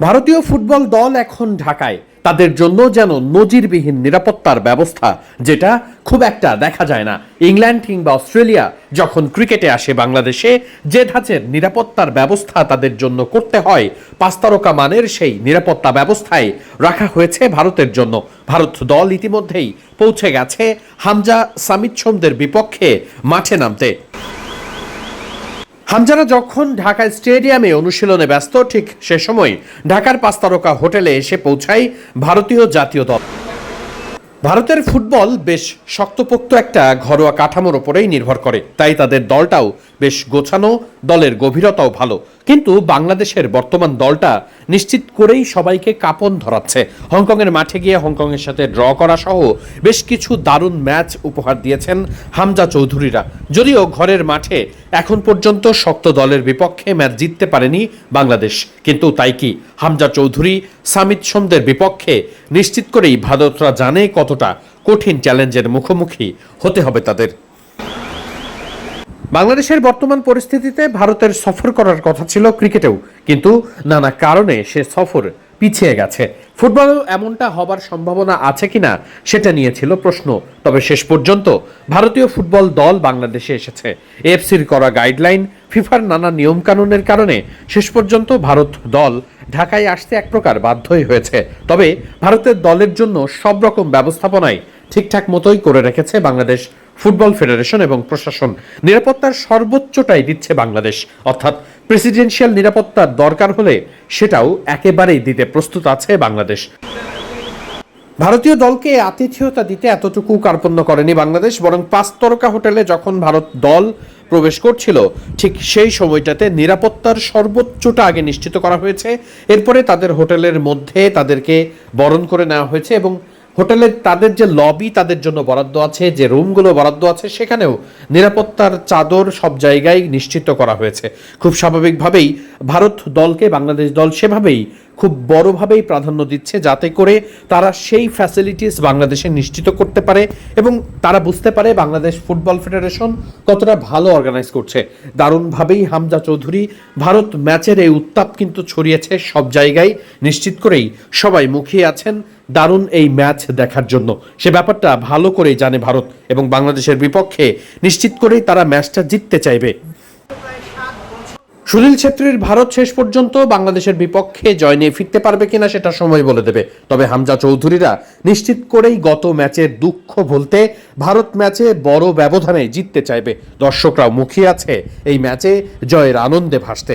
ভারতীয় ফুটবল দল এখন ঢাকায়। তাদের জন্য যেন নজিরবিহীন নিরাপত্তার ব্যবস্থা, যেটা খুব একটা দেখা যায় না। ইংল্যান্ড কিংবা অস্ট্রেলিয়া যখন ক্রিকেটে আসে বাংলাদেশে, যে ধাঁচের নিরাপত্তার ব্যবস্থা তাদের জন্য করতে হয়, পাঁচ তারকা মানের সেই নিরাপত্তা ব্যবস্থায় রাখা হয়েছে ভারতের জন্য। ভারত দল ইতিমধ্যেই পৌঁছে গেছে হামজা সামিচ্ছমদের বিপক্ষে মাঠে নামতে। হামজারা যখন ঢাকা স্টেডিয়ামে অনুশীলনে ব্যস্ত, ঠিক সে সময় ঢাকার পাঁচ তারকা হোটেলে এসে পৌঁছায় ভারতীয় জাতীয় দল। ভারতের ফুটবল বেশ শক্তপোক্ত একটা ঘরোয়া কাঠামোর ওপরেই নির্ভর করে। তাই তাদের দলটাও বেশ গোছানো, দলের গভীরতাও ভালো। কিন্তু বাংলাদেশের বর্তমান দলটা নিশ্চিত করেই সবাইকে কাপন ধরাচ্ছে। হংকংয়ের মাঠে গিয়ে হংকংয়ের সাথে ড্র করা সহ বেশ কিছু দারুণ ম্যাচ উপহার দিয়েছেন হামজা চৌধুরীরা। যদিও ঘরের মাঠে এখন পর্যন্ত শক্ত দলের বিপক্ষে ম্যাচ জিততে পারেনি বাংলাদেশ। কিন্তু তাই কি? হামজা চৌধুরী, সামিত সোমদের বিপক্ষে নিশ্চিত করেই ভারতরা জানে কতটা কঠিন চ্যালেঞ্জের মুখোমুখি হতে হবে তাদের। বাংলাদেশের বর্তমান পরিস্থিতিতে ভারতের সফর করার কথা ছিল ক্রিকেটেও। কিন্তু নানা কারণে সে সফর পিছিয়ে গেছে। ফুটবলেও এমনটা হবার সম্ভাবনা আছে কিনা সেটা নিয়ে ছিল প্রশ্ন। তবে শেষ পর্যন্ত ভারতীয় ফুটবল দল বাংলাদেশে এসেছে। এফসির করা গাইডলাইন, ফিফার নানা নিয়মকানুনের কারণে শেষ পর্যন্ত ভারত দল ঢাকায় আসতে এক প্রকার বাধ্যই হয়েছে। তবে ভারতের দলের জন্য সব রকম ব্যবস্থাপনায় ঠিকঠাক মতোই করে রেখেছে বাংলাদেশ। ফুটবল ফেডারেশন এবং প্রশাসন নিরাপত্তার সর্বোচ্চটাই দিচ্ছে বাংলাদেশ। অর্থাৎ প্রেসিডেন্সিয়াল নিরাপত্তার দরকার হলে সেটাও একেবারেই দিতে প্রস্তুত আছে বাংলাদেশ। ভারতীয় দলকে আতিথেয়তা দিতে এতটুকু কার্পণ্য করেনি বাংলাদেশ, বরং পাঁচ তরকা হোটেলে যখন ভারত দল প্রবেশ করছিল, ঠিক সেই সময়টাতে নিরাপত্তার সর্বোচ্চটা আগে নিশ্চিত করা হয়েছে। এরপরে তাদের হোটেলের মধ্যে তাদেরকে বরণ করে নেওয়া হয়েছে এবং হোটেলের তাদের যে লবি, তাদের জন্য বরাদ্দ আছে, যে রুমগুলো বরাদ্দ আছে, সেখানেও নিরাপত্তার চাদর সব জায়গায় নিশ্চিত করা হয়েছে। খুব স্বাভাবিকভাবেই ভারত দলকে, বাংলাদেশ দল সেভাবেই খুব বড়ভাবেই প্রাধান্য দিচ্ছে যাতে করে তারা সেই ফ্যাসিলিটিস বাংলাদেশে নিশ্চিত করতে পারে এবং তারা বুঝতে পারে বাংলাদেশ ফুটবল ফেডারেশন কতটা ভালো অর্গানাইজ করছে। দারুণভাবেই হামজা চৌধুরী ভারত ম্যাচের এই উত্তাপ কিন্তু ছড়িয়েছে সব জায়গায়। নিশ্চিত করেই সবাই মুখিয়ে আছেন দারুণ এই ম্যাচ দেখার জন্য। সে ব্যাপারটা ভালো করেই জানে ভারত এবং বাংলাদেশের বিপক্ষে। নিশ্চিত করেই তারা ম্যাচটা জিততে চাইবে। সুনীল ছেত্রীর ভারত শেষ পর্যন্ত বাংলাদেশের বিপক্ষে জয় নিয়ে ফিরতে পারবে কিনা সেটা সময় বলে দেবে। তবে হামজা চৌধুরীরা নিশ্চিত করেই গত ম্যাচের দুঃখ ভুলতে ভারত ম্যাচে বড় ব্যবধানে জিততে চাইবে। দর্শকরাও মুখিয়ে আছে এই ম্যাচে জয়ের আনন্দে ভাসতে।